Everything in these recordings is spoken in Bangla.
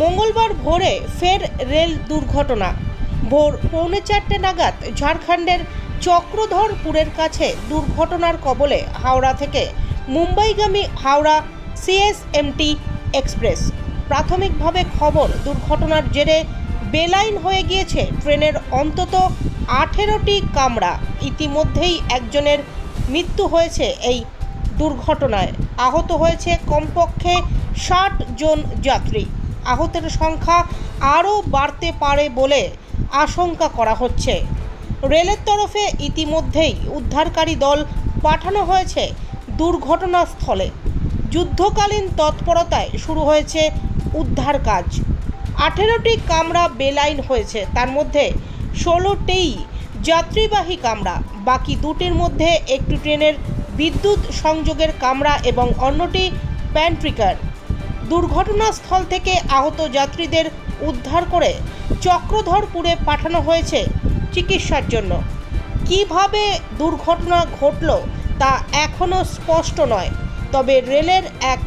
মঙ্গলবার ভোরে ফের রেল দুর্ঘটনা। ভোর পৌনে চারটে নাগাদ ঝাড়খণ্ডের চক্রধরপুরের কাছে দুর্ঘটনার কবলে হাওড়া থেকে মুম্বাইগামী হাওড়া সিএসএমটি এক্সপ্রেস। প্রাথমিকভাবে খবর, দুর্ঘটনার জেরে বেলাইন হয়ে গিয়েছে ট্রেনের অন্তত আঠেরোটি কামরা। ইতিমধ্যেই একজনের মৃত্যু হয়েছে এই দুর্ঘটনায়। আহত হয়েছে কমপক্ষে ষাট জন যাত্রী। আহতের সংখ্যা আরও বাড়তে পারে বলে আশঙ্কা করা হচ্ছে। রেলের তরফে ইতিমধ্যেই উদ্ধারকারী দল পাঠানো হয়েছে দুর্ঘটনাস্থলে। যুদ্ধকালীন তৎপরতায় শুরু হয়েছে উদ্ধার কাজ। আঠেরোটি কামরা বেলাইন হয়েছে, তার মধ্যে ষোলোটিই যাত্রীবাহী কামরা, বাকি দুটির মধ্যে একটি ট্রেনের বিদ্যুৎ সংযোগের কামরা এবং অন্যটি প্যান্ট্রিকার। দুর্ঘটনাস্থল থেকে আহত যাত্রীদের উদ্ধার করে চক্রধরপুরে পাঠানো হয়েছে চিকিৎসার জন্য। কীভাবে দুর্ঘটনা ঘটল তা এখনও স্পষ্ট নয়, তবে রেলের এক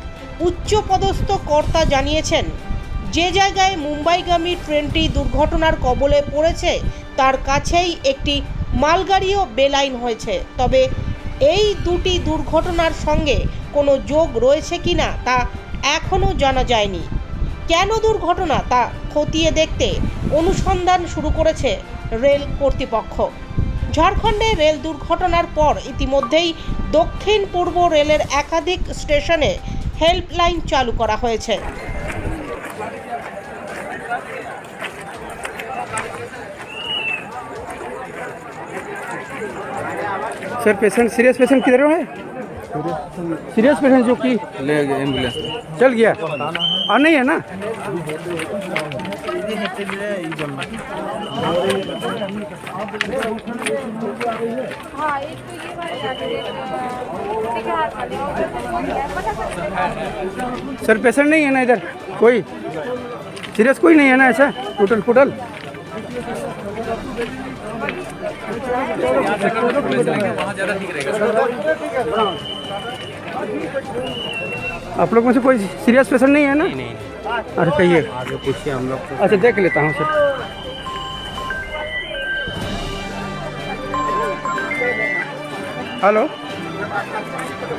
উচ্চপদস্থ কর্তা জানিয়েছেন, যে জায়গায় মুম্বাইগামী ট্রেনটি দুর্ঘটনার কবলে পড়েছে, তার কাছেই একটি মালগাড়িও বেলাইন হয়েছে। তবে এই দুটি দুর্ঘটনার সঙ্গে কোনো যোগ রয়েছে কিনা তা এখনও জানা যায়নি কেন দুর্ঘটনা তা খতিয়ে দেখতে অনুসন্ধান শুরু করেছে রেল কর্তৃপক্ষ ঝাড়খণ্ডে রেল দুর্ঘটনার পর ইতিমধ্যেই দক্ষিণ পূর্ব রেলের একাধিক স্টেশনে হেল্পলাইন চালু করা হয়েছে सर पेशेंट सीरियस पेशेंट किधर है सीरियस पेशेंट जो कि ले गए एंबुलेंस चल गया। और नहीं है ना? हाँ एक तो ये वाली आ गई एक के हाथ वाली और कौन है पता सकते हैं सर पेशेंट नहीं है ना इधर? कोई? सीरियस कोई नहीं है ना ऐसा? टोटल फुटल वहाँ ज़्यादा ठीक रहेगा। आप लोग में से कोई सीरियस पेशेंट नहीं है ना? नहीं अरे कहिए। पूछिए हम लोग। अच्छा देख लेता हूँ सर। हेलो?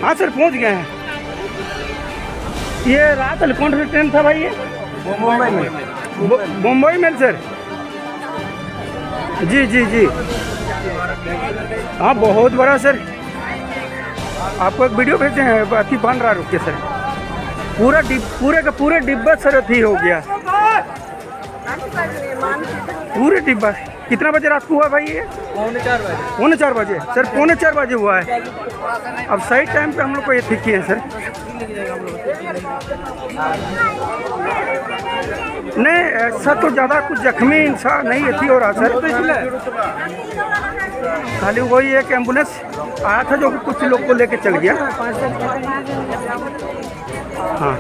हाँ सर पहुँच गए हैं। ये रात कौन सा ट्रेन था भाई ये? मुंबई में। मुंबई में सर। जी जी जी। हाँ बहुत बड़ा सर। आपको एक वीडियो भेजे हैं अति बन रहा रुक सर। पूरा डिब, पूरे का पूरे डिब्बा सर अथी हो गया। पूरे डिब्बा। कितना बजे रात को हुआ भाई ये? पौने चार बजे। पौने चार बजे सर, पौने चार बजे हुआ है। अब सही टाइम पे हम लोग को ये ठीक किए हैं, सर। नहीं, ऐसा तो ज़्यादा कुछ जख्मी इंसान नहीं अथी हो रहा सर खाली वही एक एंबुलेंस आया था जो कि कुछ लोग को लेके चल गया। हाँ।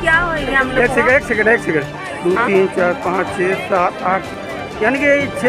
क्या हो? गया एक सेकंड एक सेकंड एक सेकंड दो तीन चार पाँच छः सात आठ। यानी कि छः